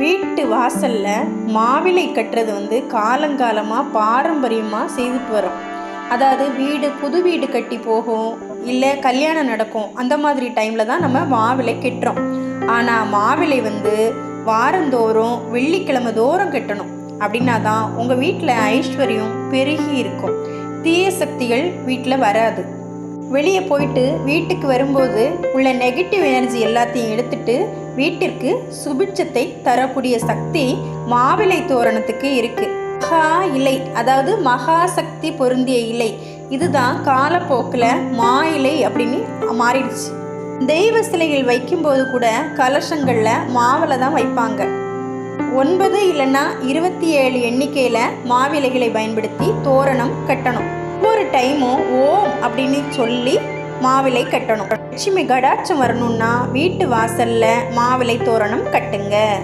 வீட்டு வாசலில் மாவிலை கட்டுறது வந்து காலங்காலமாக பாரம்பரியமாக செய்துட்டு வரோம் அதாவது வீடு புது வீடு கட்டி போகும் இல்லை கல்யாணம் நடக்கும் அந்த மாதிரி டைமில் தான் நம்ம மாவிலை கட்டுறோம். ஆனால் மாவிலை வந்து வாரந்தோறும் வெள்ளிக்கிழமை தோறும் கட்டணும். அப்படின்னா தான் உங்கள் வீட்டில் ஐஸ்வர்யம் பெருகி இருக்கும். தீய சக்திகள் வீட்டில் வராது. வெளியே போயிட்டு வீட்டுக்கு வரும்போது உள்ள நெகட்டிவ் எனர்ஜி எல்லாத்தையும் எடுத்துட்டு வீட்டிற்கு சுபிட்சத்தை தரக்கூடிய சக்தி மாவிலை தோரணத்துக்கு இருக்கு. மகா இலை அதாவது மகா சக்தி பொருந்திய இலை. இதுதான் காலப்போக்கில் மா இலை அப்படின்னு மாறிடுச்சு. தெய்வ சிலைகள் வைக்கும்போது கூட கலசங்களில் மாவில் தான் வைப்பாங்க. ஒன்பது இல்லைன்னா இருபத்தி ஏழு எண்ணிக்கையில் மாவிலைகளை பயன்படுத்தி தோரணம் கட்டணும். டைமும் ஓம் அப்படின்னு சொல்லி மாவிலை கட்டணும். லட்சுமி கடாட்சம் வரணும்னா வீட்டு வாசல்ல மாவிலை தோரணம் கட்டுங்க.